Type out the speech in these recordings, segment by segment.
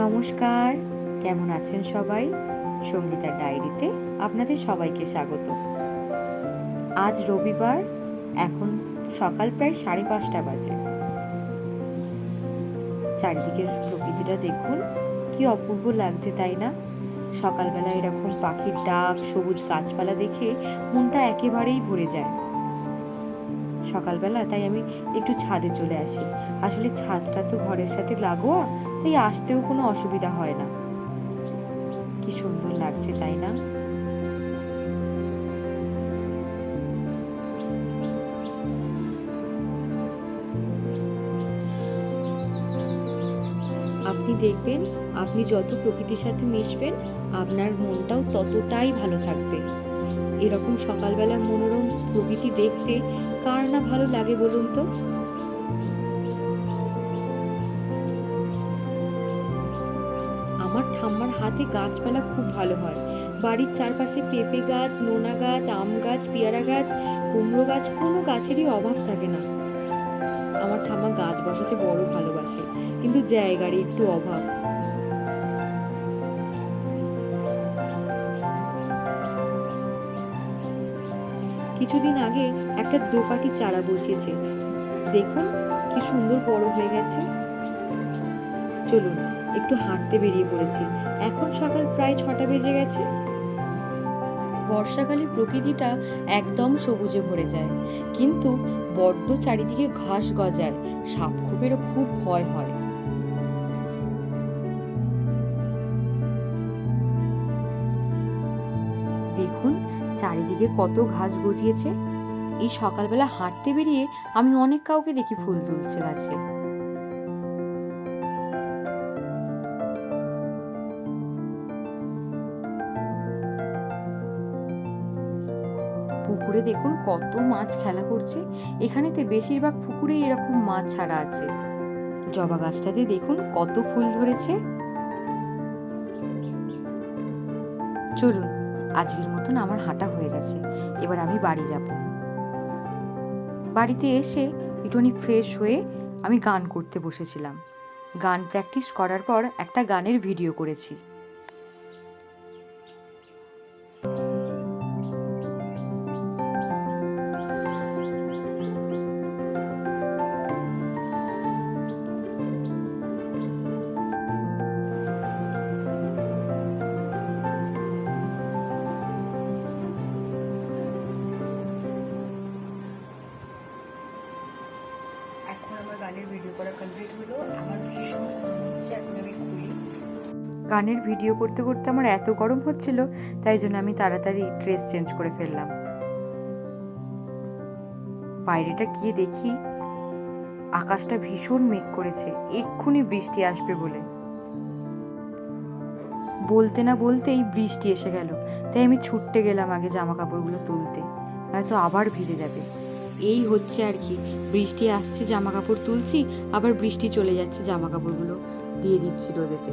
নমস্কার, কেমন আছেন সবাই? সঙ্গীতার ডায়েরিতে আপনাদের সবাইকে স্বাগত। আজ রবিবার, এখন সকাল প্রায় সাড়ে পাঁচটা বাজে। চারিদিকের প্রকৃতিটা দেখুন, কি অপূর্ব লাগছে, তাই না? সকালবেলা এরকম পাখির ডাক, সবুজ গাছপালা দেখে মনটা একেবারেই ভরে যায়। সকালবেলা, তাই আমি একটু ছাদে চলে আসি। আসলে ছাদটা তো ঘরের সাথে লাগোয়া, তাই আসতেও কোনো অসুবিধা হয় না। কি সুন্দর লাগছে, তাই না? আপনি দেখবেন, আপনি যত প্রকৃতির সাথে মিশবেন, আপনার মনটাও ততটাই ভালো থাকবে। এরকম সকালবেলা মনোরম প্রকৃতি দেখতে কার না ভালো লাগে বলুন তো? আমার ঠাম্মার হাতে গাছপালা খুব ভালো হয়। বাড়ির চারপাশে পেঁপে গাছ, নোনা গাছ, আম গাছ, পেয়ারা গাছ, কুমড়ো গাছ, কোনো গাছেরই অভাব থাকে না। আমার ঠাম্মা গাছ বসাতে বড় ভালোবাসে, কিন্তু জায়গারই একটু অভাব। কিছুদিন আগে একটা দোকাটি চারা বসিয়েছে। দেখুন, কি সুন্দর বড় হয়ে গেছে। চলুন, একটু হাঁটতে বেরিয়ে পড়েছি। এখন সকাল প্রায় ছটা বেজে গেছে। বর্ষাকালে প্রকৃতিটা একদম সবুজে ভরে যায়। কিন্তু বড্ড চারিদিকে ঘাস গজায়, সাপ খুব ভয় হয়। দেখুন চারিদিকে কত ঘাস গজিয়েছে। এই সকালবেলা হাঁটতে বেরিয়ে আমি অনেক কাউকে দেখি ফুল তুলছে গাছে। পুকুরে দেখুন কত মাছ খেলা করছে। এখানেতে বেশিরভাগ পুকুরে এরকম মাছ ছাড়া আছে। জবা গাছটাতে দেখুন কত ফুল ধরেছে। চলুন আজকের মতন আমার হাঁটা হয়ে গেছে। এবার আমি বাড়ি যাব। বাড়িতে এসে একটুখানি ফ্রেশ হয়ে আমি গান করতে বসেছিলাম। গান প্র্যাকটিস করার পর একটা গানের ভিডিও করেছি। গানের ভিডিও করা কমপ্লিট হলো। আমার ভীষণ হচ্ছে, এখন আমি খুলি গানের ভিডিও করতে করতে আমার এত গরম হচ্ছিল, তাই জন্য আমি তাড়াতাড়ি ড্রেস চেঞ্জ করে ফেললাম। বাইরেটা গিয়ে দেখি, আকাশটা ভীষণ মেঘ করেছে, এক্ষুনি বৃষ্টি আসবে বলে। বলতে না বলতেই বৃষ্টি এসে গেল, তাই আমি ছুটতে গেলাম আগে জামা কাপড়গুলো তুলতে, নয়তো আবার ভিজে যাবে। এই হচ্ছে আর কি। বৃষ্টি আসছে জামা কাপড় তুলছি, আবার বৃষ্টি চলে যাচ্ছে জামা কাপড়গুলো দিয়ে দিচ্ছি রোদেতে।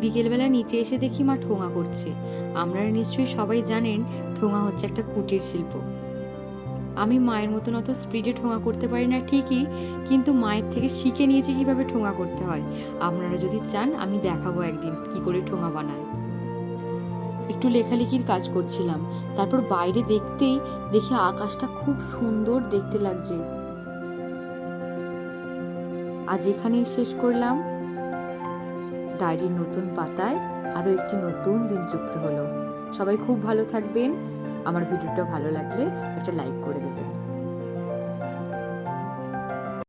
বিকেলবেলা নিচে এসে দেখি মা ঠোঙা করছে। আপনারা নিশ্চয়ই সবাই জানেন, ঠোঙা হচ্ছে একটা কুটির শিল্প। আমি মায়ের মতন অত স্পিডে ঠোঙা করতে পারি না, ঠিকই, কিন্তু মায়ের থেকে শিখে নিয়েছি কীভাবে ঠোঙা করতে হয়। আপনারা যদি চান, আমি দেখাবো একদিন কি করে ঠোঙা বানায়। একটু লেখালেখির কাজ করছিলাম। তারপর বাইরে দেখতেই দেখি আকাশটা খুব সুন্দর দেখতে লাগছে। আজ এখানেই শেষ করলাম। ডায়েরির নতুন পাতায় আরও একটি নতুন দিন যুক্ত হলো। সবাই খুব ভালো থাকবেন। আমার ভিডিওটা ভালো লাগলে একটা লাইক করে দেবেন।